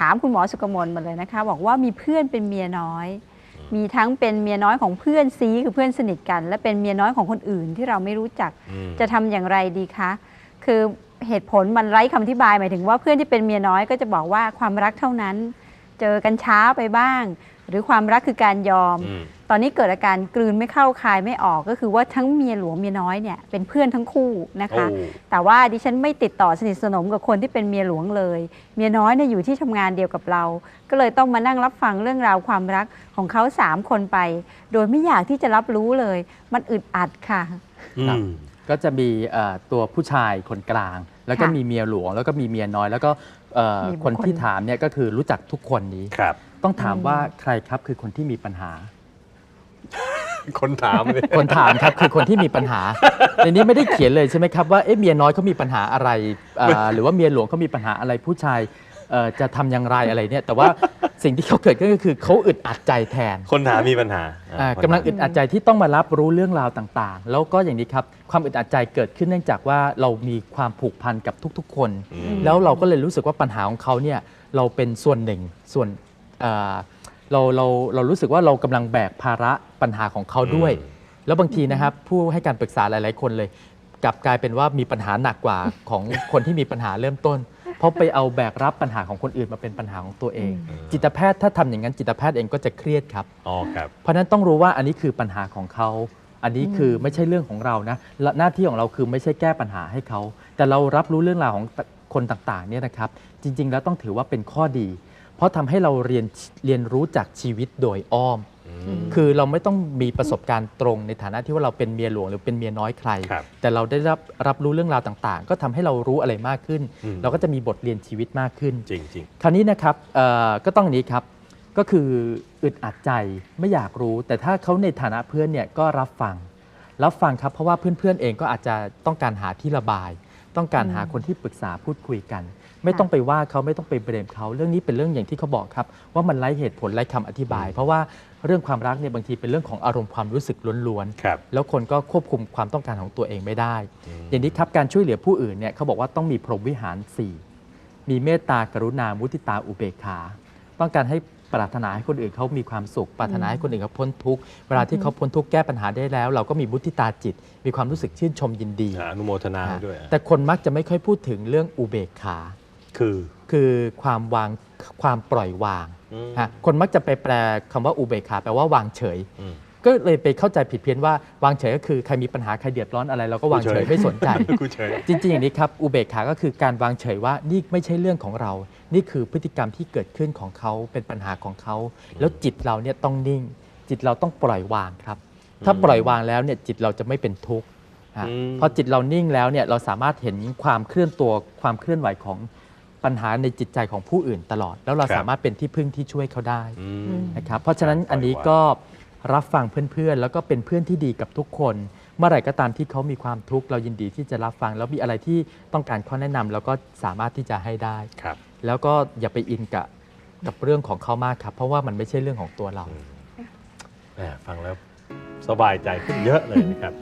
ถามคุณหมอสุกมลมาเลยนะคะ บอกว่ามีเพื่อนเป็นเมียน้อย มีทั้งเป็นเมียน้อยของเพื่อนซีคือเพื่อนสนิทกัน และเป็นเมียน้อยของคนอื่นที่เราไม่รู้จักอืมจะทำอย่างไรดีคะ คือเหตุผลมันไร้คำอธิบายหมายถึงว่าเพื่อนที่เป็นเมียน้อยก็จะบอกว่าความรักเท่านั้น เจอกันช้าไปบ้าง หรือความรักคือการยอมอืมตอนนี้เกิดอาการกลืนไม่เข้าคายไม่ออกก็คือว่าทั้งเมียหลวงเมียน้อยเนี่ยเป็นเพื่อนทั้งคู่นะคะโอ้แต่ว่าดิฉันไม่ติดต่อสนิทสนมกับคนที่เป็นเมียหลวงเลย เมียน้อยเนี่ยอยู่ที่ทำงานเดียวกับเรา ก็เลยต้องมานั่งรับฟังเรื่องราวความรักของเขาสามคนไป โดยไม่อยากที่จะรับรู้เลย มันอึดอัดค่ะอืครับมก็จะมีเอ่อตัวผู้ชายคนกลาง แล้วก็ค่ะมีเมียหลวง แล้วก็มีเมียน้อย แล้วก็เอ่อมีบุคคลคนที่ถามเนี่ยก็คือรู้จักทุกคนนี้ครับ ต้องถามอืมว่าใครครับคือคนที่มีปัญหา คนถามเลยคนถามครับคือคนที่มีปัญหา ในนี้ไม่ได้เขียนเลยใช่ไหมครับว่าเอ๊ะเมียน้อยเขามีปัญหาอะไรเอ่อหรือว่าเมียหลวงเขามีปัญหาอะไรผู้ชายเอ่อจะทำอย่างไรอะไรเนี่ย แต่ว่าสิ่งที่เขาเกิดขึ้นก็คือเขาอึดอัดใจแทน คนถามมีปัญหาอ่าคนถาม กำลังอึดอัดใจที่ต้องมารับรู้เรื่องราวต่างๆ แล้วก็อย่างนี้ครับ ความอึดอัดใจเกิดขึ้นเนื่องจากว่าเรามีความผูกพันกับทุกๆ คนอืมแล้วเราก็เลยรู้สึกว่าปัญหาของเขาเนี่ยเราเป็นส่วนหนึ่งส่วน เอ่อเราเราเรารู้สึกว่าเรากำลังแบกภาระปัญหาของเขาด้วย แล้วบางทีนะครับผู้ให้การปรึกษาหลาย ๆ คนเลย กลับกลายเป็นว่ามีปัญหาหนักกว่าของคนที่มีปัญหาเริ่มต้น เพราะไปเอาแบกรับปัญหาของคนอื่นมาเป็นปัญหาของตัวเองอืมจิตแพทย์ถ้าทำอย่างนั้นจิตแพทย์เองก็จะเครียดครับอ๋อครับ เพราะฉะนั้นต้องรู้ว่าอันนี้คือปัญหาของเขาอันนี้คือไม่ใช่เรื่องของเรานะและหน้าที่ของเราคือไม่ใช่แก้ปัญหาให้เขา แต่เรารับรู้เรื่องราวของคนต่างๆเนี่ยนะครับ จริง ๆ แล้วต้องถือว่าเป็นข้อดี เพราะทำให้เราเรียนเรียนรู้จากชีวิตโดยอ้อมอืมคือเราไม่ต้องมีประสบการณ์ตรงในฐานะที่ว่าเราเป็นเมียหลวงหรือเป็นเมียน้อยใครครับแต่เราได้รับรับรู้เรื่องราวต่างๆ ก็ทำให้เรารู้อะไรมากขึ้นอืมเราก็จะมีบทเรียนชีวิตมากขึ้นจริงจริงคราวนี้นะครับเอ่อก็ต้องอย่างนี้ครับก็คืออึดอัดใจไม่อยากรู้ แต่ถ้าเขาในฐานะเพื่อนเนี่ยก็รับฟังรับฟังครับเพราะว่าเพื่อนๆเองก็อาจจะต้องการหาที่ระบาย ต้องการหาคนที่ปรึกษาพูดคุยกัน ไม่ต้องไปว่าเขาไม่ต้องไปเบรมเขาเรื่องนี้เป็นเรื่องอย่างที่เขาบอกครับ ว่ามันไร้เหตุผลไร้คำอธิบาย เพราะว่าเรื่องความรักเนี่ยบางทีเป็นเรื่องของอารมณ์ความรู้สึกล้วนๆครับแล้วคนก็ควบคุมความต้องการของตัวเองไม่ได้อืมอย่างนี้ครับการช่วยเหลือผู้อื่นเนี่ยเขาบอกว่าต้องมีพรหมวิหาร 4 มีเมตตากรุณามุทิตาอุเบกขา ต้องการให้ปรารถนาให้คนอื่นเขามีความสุข ปรารถนาให้คนอื่นเขาพ้นทุกข์เวลาที่เขาพ้นทุกข์แก้ปัญหาได้แล้ว เราก็มีมุทิตาจิต มีความรู้สึกชื่นชมยินดีอ่าอนุโมทนาด้วยอะแต่คนมักจะไม่ค่อยพูดถึงเรื่องอุเบกขา คือคือความวางความปล่อยวางอืมฮะคนมักจะไปแปลคำว่าอุเบกขาแปลว่าวางเฉยอืม ก็เลยไปเข้าใจผิดเพี้ยนว่าวางเฉยก็คือใครมีปัญหาใครเดือดร้อนอะไรเราก็วางเฉยกูเฉยไม่สนใจกูเฉยจริงๆอย่างนี้ครับอุเบกขาก็คือการวางเฉยว่านี่ไม่ใช่เรื่องของเรา นี่คือพฤติกรรมที่เกิดขึ้นของเขาเป็นปัญหาของเขา แล้วจิตเราเนี่ยต้องนิ่ง จิตเราต้องปล่อยวางครับ ถ้าปล่อยวางแล้วเนี่ยจิตเราจะไม่เป็นทุกข์ฮะอืมพอจิตเรานิ่งแล้วเนี่ยเราสามารถเห็นความเคลื่อนตัวความเคลื่อนไหวของปัญหาในจิตใจของผู้อื่นตลอด แล้วเราสามารถเป็นที่พึ่งที่ช่วยเขาได้อืมนะครับเพราะฉะนั้นอันนี้ก็ รับฟังเพื่อนๆ แล้วก็เป็นเพื่อนที่ดีกับทุกคน เมื่อไหร่ก็ตามที่เขามีความทุกข์เรายินดีที่จะรับฟัง แล้วมีอะไรที่ต้องการข้อแนะนำเราก็สามารถที่จะให้ได้ ครับ แล้วก็อย่าไปอินกับกับเรื่องของเขามากครับ เพราะว่ามันไม่ใช่เรื่องของตัวเรา แหมฟังแล้วสบายใจขึ้นเยอะเลยนะครับ